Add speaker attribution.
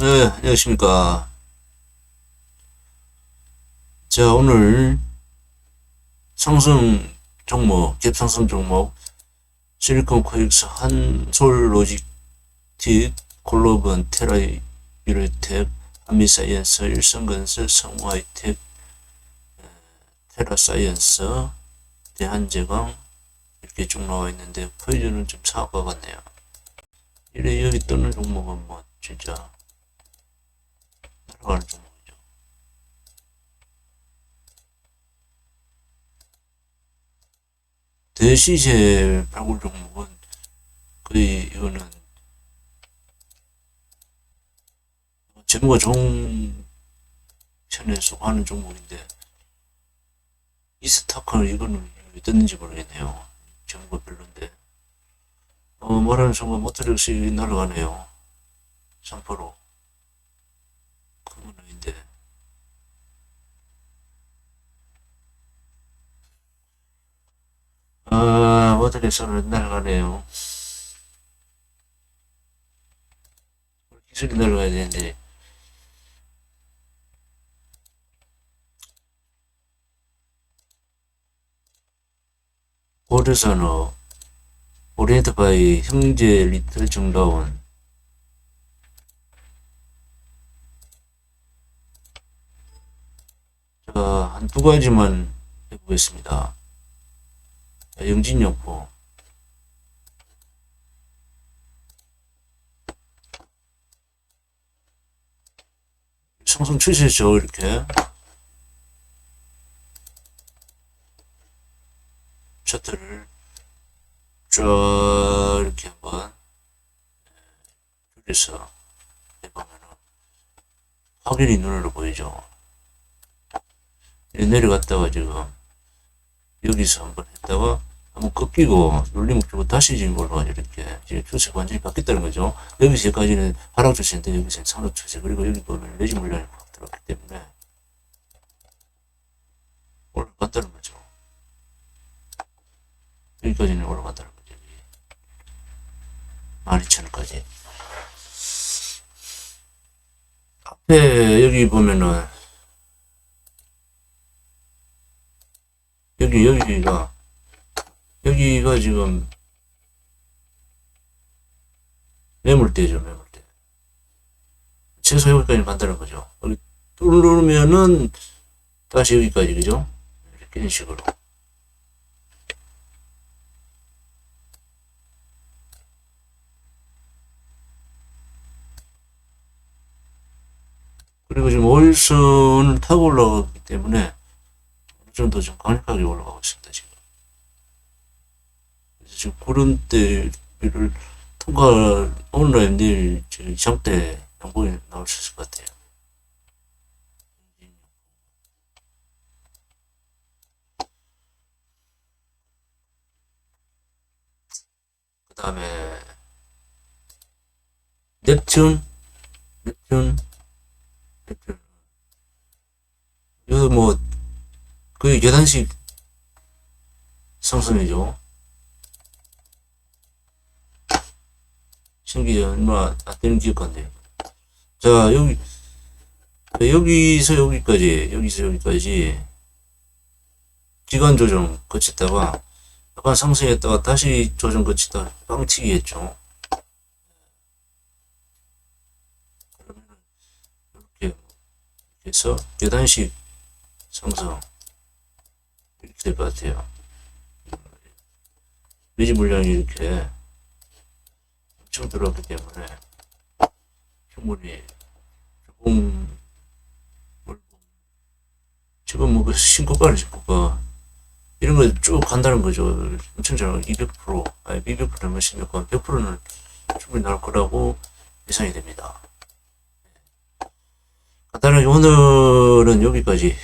Speaker 1: 네, 안녕하십니까. 자, 오늘 상승 종목, 갭상승 종목, 실리콘 코엑스, 한솔 로직틱, 글로번, 테라 유레텍, 한미사이언스, 일성건설, 성우하이텍, 테라사이언스, 대한제강, 이렇게 쭉 나와 있는데, 포이즈는 좀 사과 같네요. 이래 여기 뜨는 종목은 뭐, 진짜, 날아가는 종목이죠. 대시세 발굴 종목은 거의 이거는 재무가 좋은 편에 속하는 종목인데 이 스타크는 이거는 왜 떴는지 모르겠네요. 재무가 별론데 어, 말하는 순간 모터력이 날아가네요. 3%. 그건 아닌데. 아, 모델에서는 날아가네요. 기술이 날아가야 되는데. 고려산업, 오리엔트 바이, 형제 리틀 정다운, 자, 한두 가지만 해보겠습니다. 자, 영진여포. 상승 추세죠, 이렇게. 차트를 쫙 이렇게 한번 줄여서 해보면은 확연히 눈으로 보이죠. 예, 내려갔다가 지금 여기서 한번 했다가 한번 꺾이고 눌림 주고 다시 지금 올라가죠 이렇게 지금 추세가 완전히 바뀌었다는 거죠. 여기서 여기까지는 하락 추세인데 여기서는 상승 추세 그리고 여기 보면 내지 물량이 확 들어갔기 때문에 올라갔다는 거죠. 여기까지는 올라갔다는 거죠 여기. 12,000원까지. 앞에 여기 보면은 여기 여기가 여기가 지금 매물대죠 매물대. 최소 여기까지 만드는 거죠. 여기 뚫으면은 다시 여기까지 그죠? 이렇게 이런 식으로. 그리고 지금 오일선을 타고 올라가기 때문에 어느 정도 좀 강력하게 올라가고 있습니다, 지금. 그래서 지금 구름대를 통과, 오늘 내일 지금 이상대 양봉이 나올 수 있을 것 같아요. 그 다음에, 넵튠, 넵튠, 넵튠. 이거 뭐, 거의 계단식 상승이죠. 신기 얼마 안 되는 기억한데. 자, 여기, 여기서 여기까지, 여기서 여기까지 기간 조정 거쳤다가 약간 상승했다가 다시 조정 거치다 빵치기 했죠. 이렇게 해서 계단식 상승. 될 것 같아요. 매지 물량이 이렇게 엄청 들어왔기 때문에 충분히 조금 뭘 지금 뭐 그 신고가를 신고가 이런 거 쭉 간다는 거죠. 엄청 잘 200% 아니 200%면 신고가 100%는 충분히 나올 거라고 예상이 됩니다. 간단하게 오늘은 여기까지.